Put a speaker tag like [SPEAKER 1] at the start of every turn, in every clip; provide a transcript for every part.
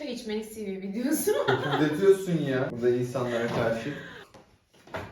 [SPEAKER 1] Çay içmelik CV videosu.
[SPEAKER 2] Köpürdetiyorsun ya burada insanlara karşı.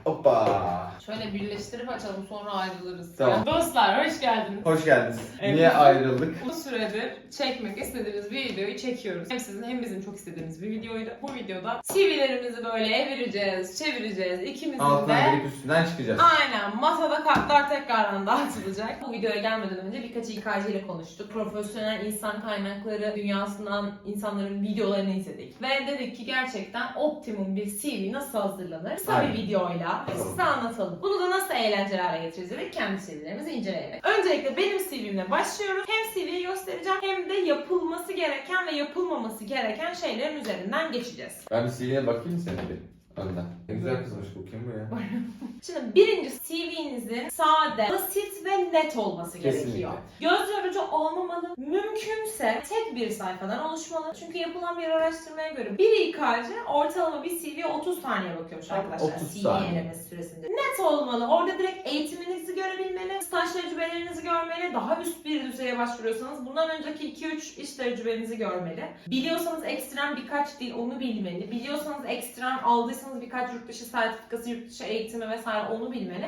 [SPEAKER 2] Hoppa.
[SPEAKER 1] Şöyle birleştirip açalım sonra ayrılırız.
[SPEAKER 2] Tamam.
[SPEAKER 1] Dostlar hoş geldiniz.
[SPEAKER 2] Hoş geldiniz.
[SPEAKER 1] Evet.
[SPEAKER 2] Niye ayrıldık?
[SPEAKER 1] Bu süredir çekmek istediğimiz bir videoyu çekiyoruz. Hem sizin hem bizim çok istediğimiz bir videoydu. Bu videoda CV'lerimizi böyle evireceğiz, çevireceğiz. İkimizin
[SPEAKER 2] Altına
[SPEAKER 1] de
[SPEAKER 2] girip üstünden çıkacağız.
[SPEAKER 1] Aynen masada kartlar tekrardan dağıtılacak. Bu videoya gelmeden önce birkaç İKC ile konuştuk. Profesyonel insan kaynakları dünyasından insanların videolarını izledik. Ve dedik ki gerçekten optimum bir CV nasıl hazırlanır? Kısa bir videoyla size anlatalım. Bunu da nasıl eğlenceli hale getireceğiz dedik kendi CV'lerimizi inceleyerek. Öncelikle benim CV'mle başlıyoruz. Hem CV'yi göstereceğim hem de yapılması gereken ve yapılmaması gereken şeylerin üzerinden geçeceğiz.
[SPEAKER 2] Ben bir CV'ye bakayım senin. Önden. Ne güzel kızmış bu kim bu ya?
[SPEAKER 1] Şimdi birinci CV'nizin sade, basit ve net olması
[SPEAKER 2] Kesinlikle.
[SPEAKER 1] gerekiyor. Göz yorucu olmamalı. Mümkünse tek bir sayfadan oluşmalı. Çünkü yapılan bir araştırmaya göre bir İK'cı ortalama bir CV'ye 30 saniye bakıyormuş arkadaşlar.
[SPEAKER 2] 30
[SPEAKER 1] CV
[SPEAKER 2] saniye.
[SPEAKER 1] elemesi süresinde. Net olmalı. Orada direkt eğitiminizi görebilmeli. Staj tecrübelerinizi görmeli. Daha üst bir düzeye başvuruyorsanız bundan önceki 2-3 iş tecrübenizi görmeli. Biliyorsanız ekstrem birkaç dil onu bilmeli. Biliyorsanız ekstrem aldıysanız birkaç yurt dışı sertifikası, yurt dışı eğitimi vesaire onu bilmeli.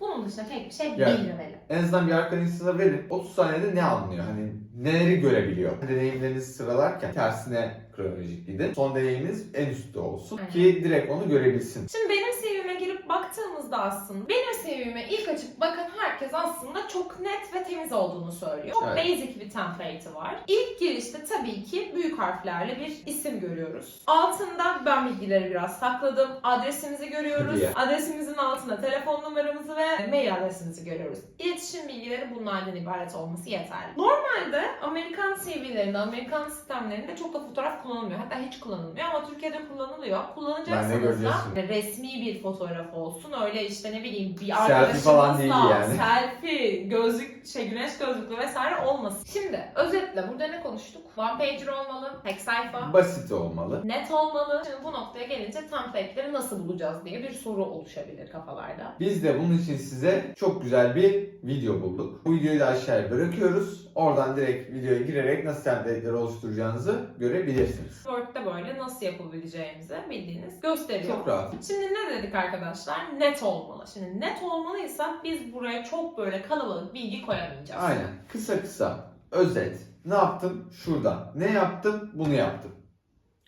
[SPEAKER 1] Bunun dışında tek bir şey
[SPEAKER 2] Yani-
[SPEAKER 1] bilmemeli.
[SPEAKER 2] En azından bir arkadaşınıza verin. 30 saniyede ne anlıyor? Hani neleri görebiliyor? Deneyimlerinizi sıralarken tersine kronolojik gidin. Son deneyiminiz en üstte olsun ki direkt onu görebilsin.
[SPEAKER 1] Şimdi benim CV'me girip baktığımızda aslında benim CV'me ilk açıp bakan herkes aslında çok net ve temiz olduğunu söylüyor. Çok
[SPEAKER 2] Evet.
[SPEAKER 1] basic bir template'i var. İlk girişte tabii ki büyük harflerle bir isim görüyoruz. Altında ben bilgileri biraz sakladım. Adresimizi görüyoruz.
[SPEAKER 2] Diye.
[SPEAKER 1] Adresimizin altında telefon numaramızı ve mail adresimizi görüyoruz. İletişim bilgileri bunlardan ibaret olması yeterli. Normalde Amerikan CV'lerinde, Amerikan sistemlerinde çok da fotoğraf kullanılmıyor. Hatta hiç kullanılmıyor ama Türkiye'de kullanılıyor. Kullanacaksanız da
[SPEAKER 2] şimdi.
[SPEAKER 1] resmi bir fotoğraf olsun. Öyle işte ne bileyim bir
[SPEAKER 2] Selfie falan değil yani.
[SPEAKER 1] selfie, gözlük, şey güneş gözlüklü vesaire olmasın. Şimdi özetle burada ne konuştuk? One pager olmalı, tek sayfa,
[SPEAKER 2] Basit olmalı.
[SPEAKER 1] net olmalı. Şimdi bu noktaya gelince template'leri nasıl bulacağız diye bir soru oluşabilir kafalarda.
[SPEAKER 2] Biz de bunun için size çok güzel bir video bulduk. Bu videoyu da aşağıya bırakıyoruz. Oradan direkt videoya girerek nasıl template'leri oluşturacağınızı görebilirsiniz.
[SPEAKER 1] Word'de böyle nasıl yapabileceğimizi bildiğiniz gösteriyor.
[SPEAKER 2] Çok rahat.
[SPEAKER 1] Şimdi ne dedik arkadaşlar? Net olmalı. Şimdi net olmalıysa biz buraya çok böyle kalabalık bilgi koyamayacağız.
[SPEAKER 2] Aynen. Kısa kısa. Özet. Ne yaptım? Şurada. Ne yaptım? Bunu yaptım.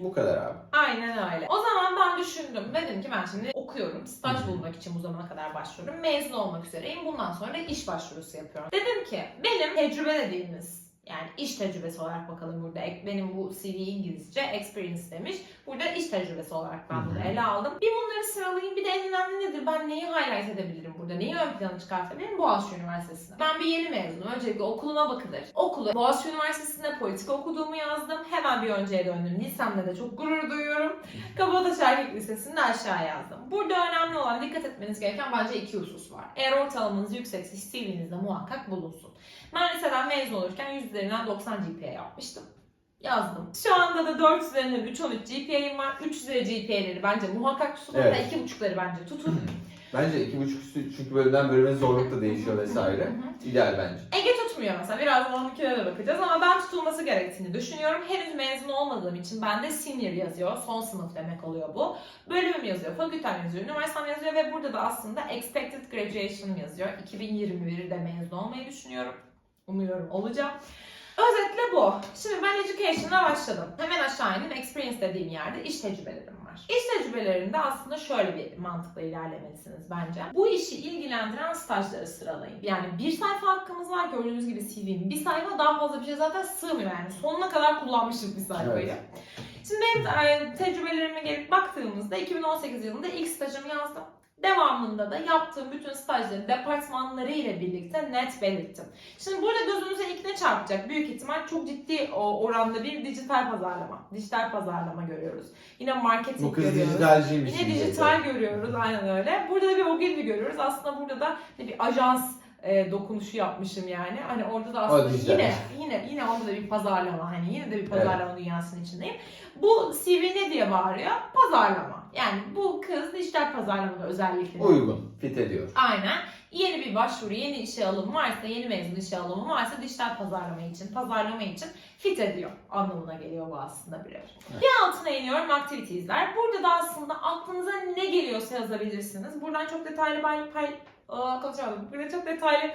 [SPEAKER 2] Bu kadar abi.
[SPEAKER 1] Aynen öyle. O zaman ben düşündüm. Dedim ki ben şimdi okuyorum. Staj bulmak için bu zamana kadar başvuruyorum. Mezun olmak üzereyim. Bundan sonra iş başvurusu yapıyorum. Dedim ki benim tecrübe dediğimiz yani iş tecrübesi olarak bakalım burada. Benim bu CV İngilizce experience demiş. Burada iş tecrübesi olarak ben bunu ele aldım. Bir bunları sıralayayım. Bir de en önemli nedir? Ben neyi highlight edebilirim burada? Neyi ön plana çıkartabilirim? Boğaziçi Üniversitesi'nde. Ben bir yeni mezunum. Öncelikle okuluma bakılır. Okulu Boğaziçi Üniversitesi'nde politika okuduğumu yazdım. Hemen bir önceye döndüm. Lisemde de çok gurur duyuyorum. Kabataş Erkek Lisesi'nde aşağı yazdım. Burada önemli olan dikkat etmeniz gereken bence iki husus var. Eğer ortalamanız yüksekse CV'nizde muhakkak bulunsun. Ben liseden mezun olurken 100 üzerinden 90 GPA yapmıştım. Yazdım. Şu anda da 4 üzerinden 3-13 GPA'im var. 3 üzeri GPA'leri bence muhakkak tutun.
[SPEAKER 2] Evet.
[SPEAKER 1] Hatta 2.5'ları bence tutun.
[SPEAKER 2] Bence iki buçuk üstü çünkü bölümden bölüme zorluk da değişiyor vesaire. İdeal bence.
[SPEAKER 1] Ege tutmuyor mesela. Birazdan onunkine de bakacağız ama ben tutulması gerektiğini düşünüyorum. Henüz mezun olmadığım için bende senior yazıyor. Son sınıf demek oluyor bu. Bölümüm yazıyor, fakültem yazıyor, üniversitem yazıyor ve burada da aslında expected graduation yazıyor. 2021'de mezun olmayı düşünüyorum. Umuyorum olacağım. Özetle bu. Şimdi ben education'a başladım. Hemen aşağı indim. Experience dediğim yerde iş tecrübelerim var. İş tecrübelerinde aslında şöyle bir mantıkla ilerlemelisiniz bence. Bu işi ilgilendiren stajları sıralayın. Yani bir sayfa hakkımız var. Gördüğünüz gibi CV'm bir sayfa daha fazla bir şey zaten sığmıyor yani. Sonuna kadar kullanmışız bir sayfayı.
[SPEAKER 2] Evet.
[SPEAKER 1] Şimdi benim e, tecrübelerime gelip baktığımızda 2018 yılında ilk stajımı yazdım. Devamında da yaptığım bütün stajları departmanları ile birlikte net belirttim. Şimdi burada gözünüze ilk ne çarpacak? Büyük ihtimal çok ciddi o oranda bir dijital pazarlama. Dijital pazarlama görüyoruz. Yine marketing
[SPEAKER 2] Bu kız
[SPEAKER 1] görüyoruz.
[SPEAKER 2] dijitalciymiş.
[SPEAKER 1] Yine dijital görüyoruz aynen öyle. Burada da bir Ogilvy görüyoruz. Aslında burada da bir ajans e, dokunuşu yapmışım yani. Hani orada da aslında yine yine yine onda da bir pazarlama hani yine de bir pazarlama dünyasının içindeyim. Bu CV ne diye bağırıyor? Pazarlama. Yani bu kız dijital pazarlamada özellikle.
[SPEAKER 2] Uygun, fit ediyor.
[SPEAKER 1] Aynen. Yeni bir başvuru, yeni işe alım varsa, yeni mezun işe alımı varsa dijital pazarlama için, pazarlama için fit ediyor anlamına geliyor bu aslında birebir.
[SPEAKER 2] Evet.
[SPEAKER 1] Bir altına iniyorum activities'ler. Burada da aslında aklınıza ne geliyorsa yazabilirsiniz. Buradan çok detaylı pay, pay Aa, konuşamadım. Burada çok detaylı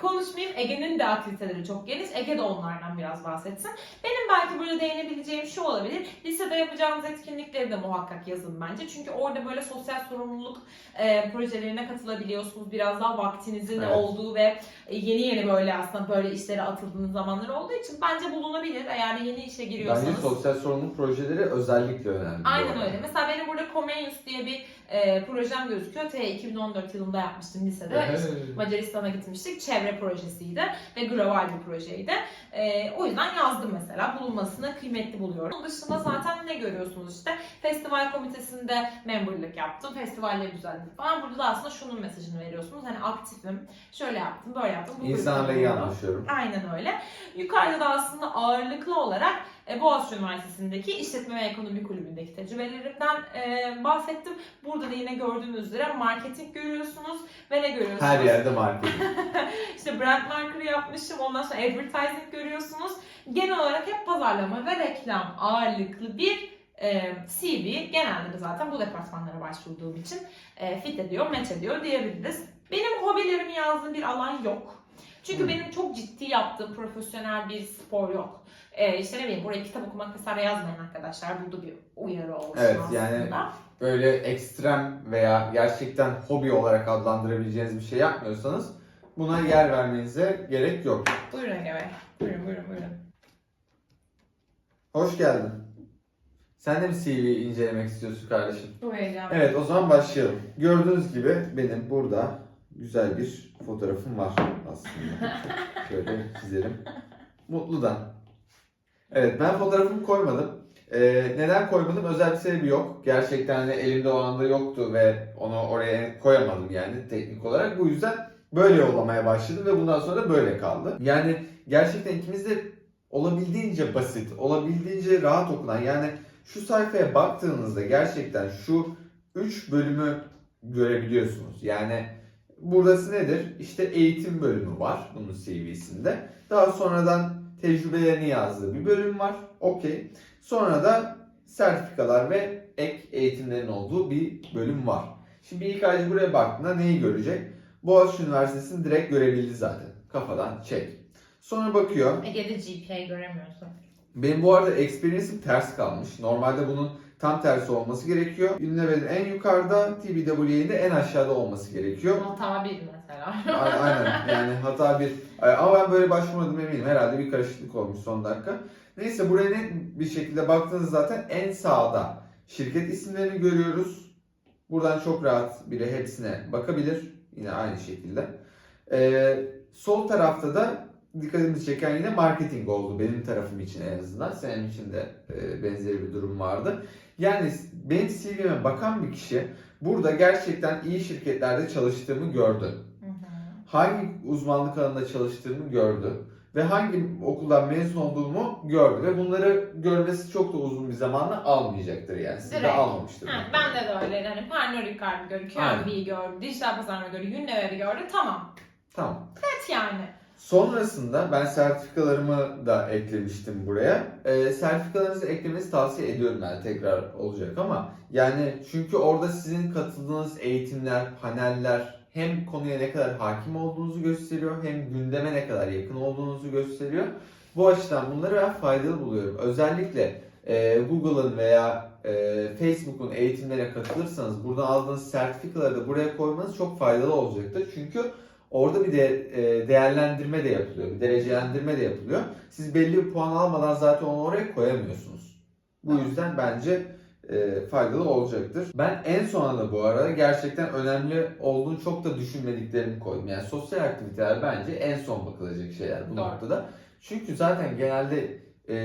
[SPEAKER 1] konuşmayayım. Ege'nin de aktiviteleri çok geniş. Ege de onlardan biraz bahsetsin. Benim belki burada değinebileceğim şu olabilir. Lisede yapacağınız etkinlikleri de muhakkak yazın bence. Çünkü orada böyle sosyal sorumluluk e, projelerine katılabiliyorsunuz. Biraz daha vaktinizin
[SPEAKER 2] Evet.
[SPEAKER 1] olduğu ve yeni yeni böyle aslında böyle işlere atıldığınız zamanlar olduğu için bence bulunabilir. Eğer yeni işe giriyorsanız.
[SPEAKER 2] Bence sosyal sorumluluk projeleri özellikle önemli.
[SPEAKER 1] Aynen öyle. Mesela benim burada Comenius diye bir e, projem gözüküyor. T 2014 yılında yapmıştım lisede. İşte Macaristan'a gitmiştik. Çevre projesiydi ve global bir projeydi. Ee, o yüzden yazdım mesela. Bulunmasını kıymetli buluyorum. Onun dışında zaten ne görüyorsunuz işte. Festival komitesinde memberlik yaptım. Festivalleri düzenledim falan. Burada da aslında şunun mesajını veriyorsunuz. Hani aktifim. Şöyle yaptım, böyle yaptım. Bu kulüpte
[SPEAKER 2] iyi anlaşıyorum.
[SPEAKER 1] Aynen öyle. Yukarıda da aslında ağırlıklı olarak e, Boğaziçi Üniversitesi'ndeki İşletme ve Ekonomi Kulübü'ndeki tecrübelerimden e, bahsettim. Burada da yine gördüğünüz üzere marketing görüyorsunuz ve ne görüyorsunuz?
[SPEAKER 2] Her yerde marketing.
[SPEAKER 1] İşte brand marker yapmışım. Ondan sonra advertising görüyorsunuz. Genel olarak hep pazarlama ve reklam ağırlıklı bir e, CV. Genelde de zaten bu departmanlara başvurduğum için e, fit ediyor, match ediyor diyebiliriz. Benim hobilerimi yazdığım bir alan yok. Çünkü
[SPEAKER 2] Hı.
[SPEAKER 1] benim çok ciddi yaptığım profesyonel bir spor yok. E, işte ne bileyim buraya kitap okumak vesaire yazmayın arkadaşlar. Burada bir uyarı olsun
[SPEAKER 2] Evet,
[SPEAKER 1] aslında.
[SPEAKER 2] yani Böyle ekstrem veya gerçekten hobi olarak adlandırabileceğiniz bir şey yapmıyorsanız buna yer vermenize gerek yok.
[SPEAKER 1] Buyurun Ege Bey. Buyurun buyurun buyurun.
[SPEAKER 2] Hoş geldin. Sen de mi CV incelemek istiyorsun kardeşim?
[SPEAKER 1] Buyurun.
[SPEAKER 2] Evet o zaman başlayalım. Gördüğünüz gibi benim burada güzel bir fotoğrafım var aslında. Şöyle çizelim. Mutlu'dan. Evet ben fotoğrafımı koymadım. Ee, neden koymadım? Özel bir sebebi yok. Gerçekten hani elimde o anda yoktu ve onu oraya koyamadım yani teknik olarak. Bu yüzden böyle yollamaya başladım ve bundan sonra da böyle kaldı. Yani gerçekten ikimiz de olabildiğince basit, olabildiğince rahat okunan yani şu sayfaya baktığınızda gerçekten şu 3 bölümü görebiliyorsunuz. Yani burası nedir? İşte eğitim bölümü var bunun CV'sinde. Daha sonradan tecrübelerini yazdığı bir bölüm var. Okey. Sonra da sertifikalar ve ek eğitimlerin olduğu bir bölüm var. Şimdi ilk aycı buraya baktığında neyi görecek? Boğaziçi Üniversitesi'ni direkt görebildi zaten. Kafadan çek. Sonra bakıyor.
[SPEAKER 1] Ege'de GPA göremiyorsun.
[SPEAKER 2] Benim bu arada experience'im ters kalmış. Normalde bunun tam tersi olması gerekiyor. Unilever'in en yukarıda, TBWA'nin de en aşağıda olması gerekiyor.
[SPEAKER 1] Hata bir mesela.
[SPEAKER 2] A- Aynen yani hata bir. Ama ben böyle başvurmadım eminim. Herhalde bir karışıklık olmuş son dakika. Neyse buraya net bir şekilde baktığınız zaten en sağda şirket isimlerini görüyoruz. Buradan çok rahat biri hepsine bakabilir. Yine aynı şekilde. Ee, sol tarafta da dikkatimizi çeken yine marketing oldu. Benim tarafım için en azından. Senin için de e, benzeri bir durum vardı. Yani benim CV'me bakan bir kişi burada gerçekten iyi şirketlerde çalıştığımı gördü hangi uzmanlık alanında çalıştığımı gördü ve hangi okuldan mezun olduğumu gördü ve bunları görmesi çok da uzun bir zamanla almayacaktır yani. Sizi de almamıştır.
[SPEAKER 1] Ha, ben de de öyle. Hani Pernod Ricard gördü. QMB'yi gördü, dijital pazarlama gördü, Unilever'i gördü. Tamam.
[SPEAKER 2] Tamam.
[SPEAKER 1] Evet yani.
[SPEAKER 2] Sonrasında ben sertifikalarımı da eklemiştim buraya. Ee, sertifikalarınızı eklemenizi tavsiye ediyorum yani tekrar olacak ama yani çünkü orada sizin katıldığınız eğitimler, paneller hem konuya ne kadar hakim olduğunuzu gösteriyor hem gündeme ne kadar yakın olduğunuzu gösteriyor. Bu açıdan bunları ben faydalı buluyorum. Özellikle e, Google'ın veya e, Facebook'un eğitimlerine katılırsanız buradan aldığınız sertifikaları da buraya koymanız çok faydalı olacaktır. Çünkü Orada bir de e, değerlendirme de yapılıyor, bir derecelendirme de yapılıyor. Siz belli bir puan almadan zaten onu oraya koyamıyorsunuz. Bu yüzden bence e, faydalı olacaktır. Ben en sona da bu arada gerçekten önemli olduğunu çok da düşünmediklerimi koydum. Yani sosyal aktiviteler bence en son bakılacak şeyler bu
[SPEAKER 1] Doğru.
[SPEAKER 2] noktada. Çünkü zaten genelde e,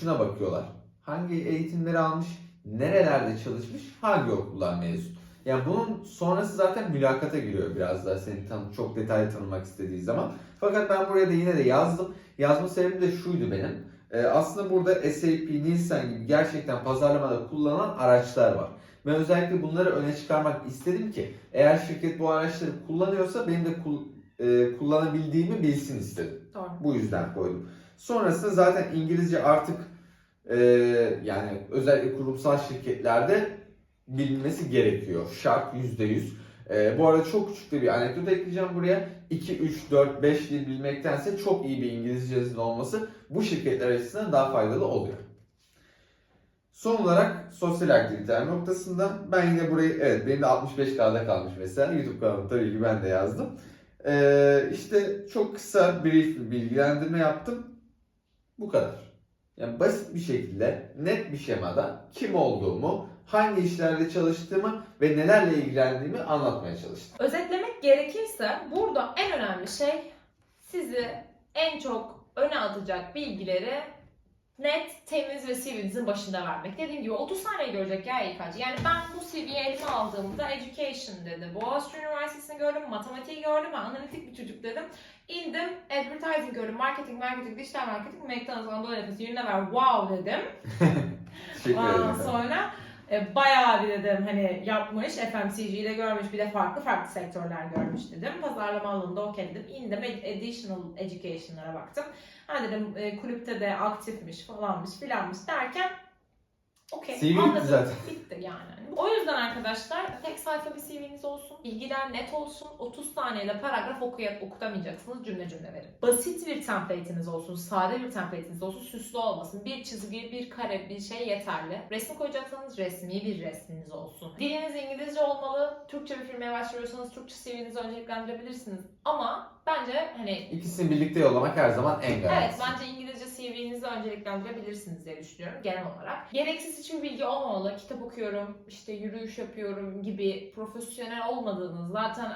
[SPEAKER 2] şuna bakıyorlar. Hangi eğitimleri almış, nerelerde çalışmış, hangi okuldan mezun. Yani bunun sonrası zaten mülakata giriyor biraz daha seni tanı çok detaylı tanımak istediği zaman. Fakat ben buraya da yine de yazdım. Yazma sebebim de şuydu benim. Ee, aslında burada SAP, Nielsen gibi gerçekten pazarlamada kullanılan araçlar var. Ve özellikle bunları öne çıkarmak istedim ki eğer şirket bu araçları kullanıyorsa benim de kul- e, kullanabildiğimi bilsin istedim.
[SPEAKER 1] Doğru.
[SPEAKER 2] Bu yüzden koydum. Sonrasında zaten İngilizce artık e, yani özellikle kurumsal şirketlerde bilinmesi gerekiyor. Şart %100. E, bu arada çok küçük de bir anekdot ekleyeceğim buraya. 2, 3, 4, 5 dil bilmektense çok iyi bir İngilizcenizin olması bu şirketler açısından daha faydalı oluyor. Son olarak sosyal aktiviteler noktasında ben yine burayı evet benim de 65K'da kalmış mesela YouTube kanalımda tabii ki ben de yazdım. Ee, işte çok kısa brief bir bilgilendirme yaptım. Bu kadar. Yani basit bir şekilde, net bir şemada kim olduğumu, hangi işlerde çalıştığımı ve nelerle ilgilendiğimi anlatmaya çalıştım.
[SPEAKER 1] Özetlemek gerekirse burada en önemli şey sizi en çok öne atacak bilgileri net, temiz ve CV'nizin başında vermek. Dediğim gibi 30 saniye görecek ya İK'cı. Yani ben bu CV'yi elime aldığımda Education dedi. Boğaziçi Üniversitesi'ni gördüm, matematiği gördüm, ben analitik bir çocuk dedim. İndim, advertising gördüm, marketing, marketing, dijital marketing, McDonald's, Anadolu Efes, Unilever, wow dedim. Ondan sonra e, bayağı bir dedim hani yapmış, FMCG'yi de görmüş, bir de farklı farklı sektörler görmüş dedim. Pazarlama alanında okey dedim. İndim, additional education'lara baktım. Ha dedim e, kulüpte de aktifmiş falanmış filanmış derken okey
[SPEAKER 2] CV bitti zaten.
[SPEAKER 1] Bitti yani. O yüzden arkadaşlar tek sayfa bir CV'niz olsun, bilgiler net olsun, 30 saniyede paragraf okuyup okutamayacaksınız cümle cümle verin. Basit bir template'iniz olsun, sade bir template'iniz olsun, süslü olmasın. Bir çizgi, bir kare, bir şey yeterli. Resim koyacaksanız resmi bir resminiz olsun. Diliniz İngilizce olmalı. Türkçe bir firmaya başvuruyorsanız Türkçe CV'nizi önceliklendirebilirsiniz. Ama bence hani
[SPEAKER 2] İkisini birlikte yollamak her zaman en
[SPEAKER 1] Evet,
[SPEAKER 2] garantisi.
[SPEAKER 1] bence İngilizce CV'nizi önceliklendirebilirsiniz diye düşünüyorum genel olarak. Gereksiz hiçbir bilgi olmamalı. Kitap okuyorum, işte yürüyüş yapıyorum gibi profesyonel olmadığınız, zaten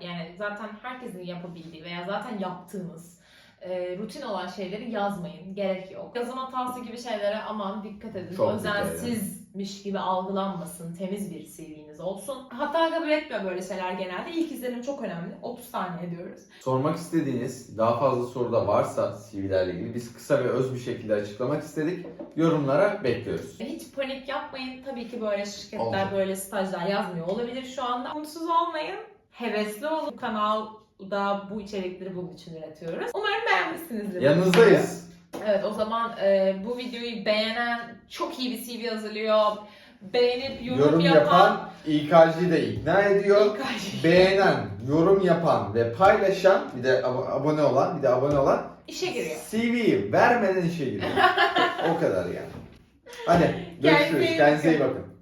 [SPEAKER 1] yani zaten herkesin yapabildiği veya zaten yaptığınız e, rutin olan şeyleri yazmayın. Gerek yok. Yazım hatası gibi şeylere aman dikkat edin.
[SPEAKER 2] Çok.
[SPEAKER 1] Özensizmiş gibi algılanmasın. Temiz bir CV'niz olsun. Hatta kabul etmiyor böyle şeyler genelde. İlk izlenim çok önemli. 30 saniye diyoruz.
[SPEAKER 2] Sormak istediğiniz daha fazla soru da varsa CV'lerle ilgili biz kısa ve öz bir şekilde açıklamak istedik. Yorumlara bekliyoruz.
[SPEAKER 1] Hiç panik yapmayın. Tabii ki böyle şirketler,
[SPEAKER 2] Olacak.
[SPEAKER 1] böyle stajlar yazmıyor olabilir şu anda. Mutsuz olmayın. Hevesli olun. Bu kanalda bu içerikleri bunun için üretiyoruz. Umarım beğenmişsinizdir.
[SPEAKER 2] Yanınızdayız.
[SPEAKER 1] Evet o zaman e, bu videoyu beğenen çok iyi bir CV hazırlıyor. Beğenip yorum,
[SPEAKER 2] Yorum
[SPEAKER 1] yapan,
[SPEAKER 2] yapan İK'cıyı da ikna ediyor.
[SPEAKER 1] İK'cı.
[SPEAKER 2] Beğenen, yorum yapan ve paylaşan, bir de ab- abone olan, bir de abone olan
[SPEAKER 1] işe giriyor.
[SPEAKER 2] CV'yi vermeden işe giriyor. o kadar yani. Hadi görüşürüz. Kendinize iyi bakın.